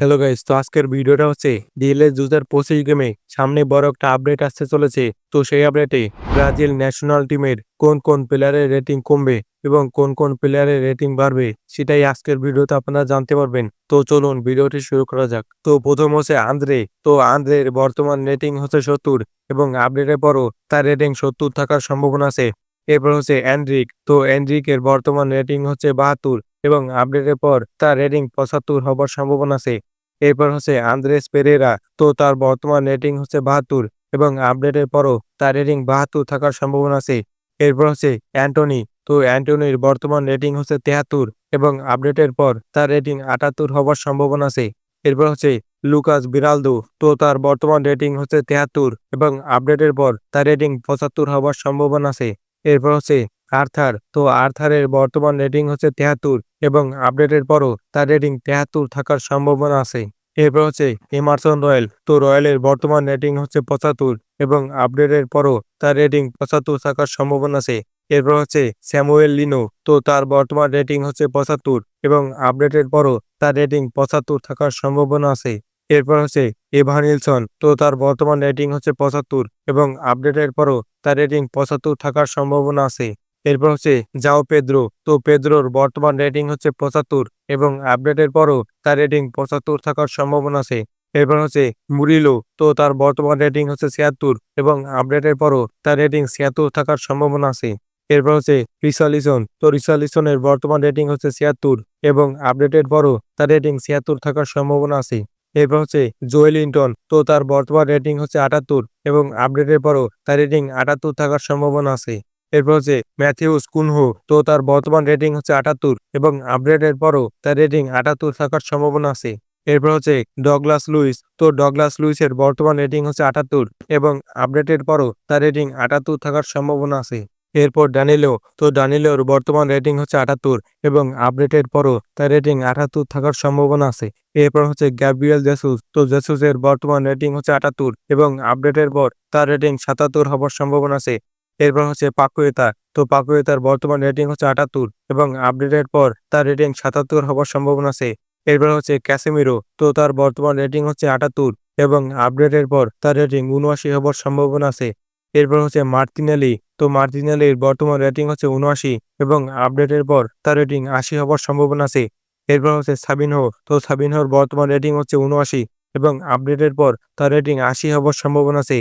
Hello guys তো আজকের ভিডিওটা হচ্ছে ডিএলএস দু হাজার পঁচিশ গেমে সামনে বড় একটা আপডেট আসতে চলেছে। তো সেই আপডেটে ব্রাজিল ন্যাশনাল টিমের কোন কোন প্লেয়ারের রেটিং কমবে এবং কোন কোন প্লেয়ারের রেটিং বাড়বে সেটাই আজকের ভিডিওতে আপনারা জানতে পারবেন। তো চলুন ভিডিওটি শুরু করা যাক। তো প্রথম হচ্ছে আন্দ্রে। তো আন্দ্রের বর্তমান রেটিং হচ্ছে সত্তর এবং আপডেটের পরও তার রেটিং সত্তর থাকার সম্ভাবনা আছে। এরপর হচ্ছে অ্যান্ড্রিক তো অ্যান্ড্রিকের বর্তমান রেটিং হচ্ছে বাহাত্তর এবং আপডেটের পর তার রেটিং পঁচাত্তর হবার সম্ভাবনা আছে। এরপর হচ্ছে আন্দ্রেস পেরেরা, তো তার বর্তমান রেটিং হচ্ছে বাহাত্তর এবং আপডেটের পরও তার রেটিং বাহাত্তর থাকার সম্ভাবনা আছে। এরপর হচ্ছে অ্যান্টনি, তো অ্যান্টনির বর্তমান রেটিং হচ্ছে তেহাত্তর এবং আপডেটের পর তার রেটিং আটাত্তর হবার সম্ভাবনা আছে। এরপর হচ্ছে লুকাস বিরালদো তো তার বর্তমান রেটিং হচ্ছে তেহাত্তর এবং আপডেটের পর তার রেটিং পঁচাত্তর হবার সম্ভাবনা আছে। এরপর হচ্ছে আর্থার, তো আর্থারের বর্তমান রেটিং হচ্ছে তেহাত্তর এবং আপডেটের পরও তার রেটিং তেহাত্তর থাকার সম্ভাবনা আছে। এরপর হচ্ছে এমারসন রয়্যাল তো রয়্যালের বর্তমান রেটিং হচ্ছে পঁচাত্তর এবং আপডেটের পরও তার রেটিং পঁচাত্তর থাকার সম্ভাবনা আছে। এরপর হচ্ছে স্যামুয়েল লিনো তো তার বর্তমান রেটিং হচ্ছে পঁচাত্তর এবং আপডেটের পরও তার রেটিং পঁচাত্তর থাকার সম্ভাবনা আছে। এরপর হচ্ছে এভান নিলসন তো তার বর্তমান রেটিং হচ্ছে পঁচাত্তর এবং আপডেটের পরও তার রেটিং পঁচাত্তর থাকার সম্ভাবনা আছে। এরপর হচ্ছে যাও পেদ্রো। তো পেদ্রোর বর্তমান রেটিং হচ্ছে পঁচাত্তর এবং আপডেটের পরও তার রেটিং পঁচাত্তর থাকার সম্ভাবনা আছে। এরপর হচ্ছে মুরিলো, তো তার বর্তমান রেটিং হচ্ছে ছিয়াত্তর এবং আপডেটের পরও তার রেটিং ছিয়াত্তর থাকার সম্ভাবনা আছে। এরপর হচ্ছে রিসালিসন, তো রিসালিসনের বর্তমান রেটিং হচ্ছে ছিয়াত্তর এবং আপডেটের পরও তার রেটিং ছিয়াত্তর থাকার সম্ভাবনা আছে। এরপর হচ্ছে জোয়েলিংটন তো তার বর্তমান রেটিং হচ্ছে আটাত্তর এবং আপডেটের পরও তার রেটিং আটাত্তর থাকার সম্ভাবনা আছে। এরপর হচ্ছে ম্যাথিউস কুনহু তো তার বর্তমান রেটিং হচ্ছে আটাত্তর এবং আপডেটের পরও তার রেটিং আটাত্তর থাকার সম্ভাবনা আছে। এরপর হচ্ছে ডগলাস লুইস, তো ডগলাস লুইসের বর্তমান রেটিং হচ্ছে আটাত্তর এবং আপডেটের পরও তার রেটিং আটাত্তর থাকার সম্ভাবনা আছে। এরপর ডানিলো, তো ডানিলোর বর্তমান রেটিং হচ্ছে আটাত্তর এবং আপডেটের পরও তার রেটিং আটাত্তর থাকার সম্ভাবনা আছে। এরপর হচ্ছে গ্যাব্রিয়েল জেসুস, তো জেসুসের বর্তমান রেটিং হচ্ছে আটাত্তর এবং আপডেটের পর তার রেটিং সাতাত্তর হবার সম্ভাবনা আছে। এরপর হচ্ছে পাকুয়েতা। তো পাকুয়েতার বর্তমান রেটিং হচ্ছে আটাত্তর এবং আপডেটের পর তার রেটিং সাতাত্তর হবার সম্ভাবনা আছে। এরপর হচ্ছে ক্যাসেমিরো, তো তার বর্তমান রেটিং হচ্ছে আটাত্তর এবং আপডেটের পর তার রেটিং উনআশি হবার সম্ভাবনা আছে। এরপর হচ্ছে মার্তিনালি তো মার্তিনালির বর্তমান রেটিং হচ্ছে উনআশি এবং আপডেটের পর তার রেটিং আশি হবার সম্ভাবনা আছে। এরপর হচ্ছে সাবিনহো, তো সাবিনহোর বর্তমান রেটিং হচ্ছে উনআশি এবং আপডেটের পর তার রেটিং আশি হবার সম্ভাবনা আছে।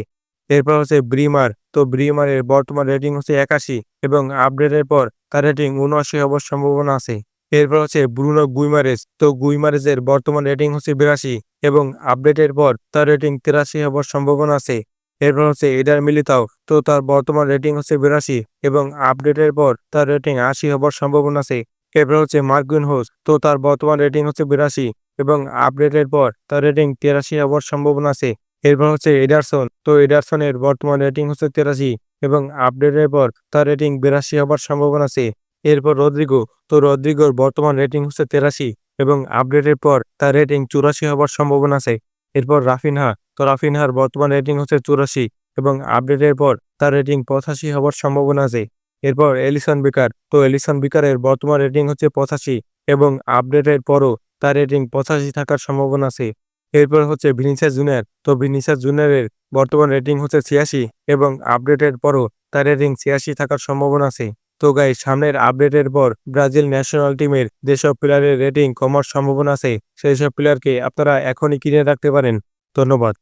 এরপর হচ্ছে ব্রিমার তো ব্রিমারের বর্তমান রেটিং হচ্ছে একাশি এবং আপডেটের পর তার রেটিং উনআশি হবার সম্ভাবনা আছে। এরপর হচ্ছে ব্রুনো গুইমারেস তো গুইমারেসের বর্তমান রেটিং হচ্ছে বিরাশি এবং আপডেটের পর তার রেটিং তিরাশি হওয়ার সম্ভাবনা আছে। এরপর হচ্ছে এডার মিলিতাও তো তার বর্তমান রেটিং হচ্ছে বিরাশি এবং আপডেটের পর তার রেটিং আশি হবার সম্ভাবনা আছে। এরপর হচ্ছে মার্কুইন হোস তো তার বর্তমান রেটিং হচ্ছে বিরাশি এবং আপডেটের পর তার রেটিং তিরাশি হওয়ার সম্ভাবনা আছে। এরপর হচ্ছে এডারসন। তো এডারসনের বর্তমান রেটিং হচ্ছে তেরাশি এবং আপডেটের পর তার রেটিং বিরাশি হবার সম্ভাবনা আছে। এরপর রদ্রিগো। তো রদ্রিগোর বর্তমান রেটিং হচ্ছে তেরাশি এবং আপডেটের পর তার রেটিং চুরাশি হবার সম্ভাবনা আছে। এরপর রাফিনহা। তো রাফিনহার বর্তমান রেটিং হচ্ছে চুরাশি এবং আপডেটের পর তার রেটিং পঁচাশি হবার সম্ভাবনা আছে। এরপর এলিসন বিকার। তো এলিসন বিকারের বর্তমান রেটিং হচ্ছে পঁচাশি এবং আপডেটের পরও তার রেটিং পঁচাশি থাকার সম্ভাবনা আছে। এরপর হচ্ছে ভিনিসা জুনিয়র। তো ভিনিসা জুনিয়রের বর্তমান রেটিং হচ্ছে ছিয়াশি এবং আপডেটের পরও তার রেটিং ছিয়াশি থাকার সম্ভাবনা আছে। তো গাই সামনের আপডেটের পর ব্রাজিল ন্যাশনাল টিমের যেসব প্লেয়ারের রেটিং কমার সম্ভাবনা আছে সেই সব প্লেয়ারকে আপনারা এখনই কিনে রাখতে পারেন। ধন্যবাদ।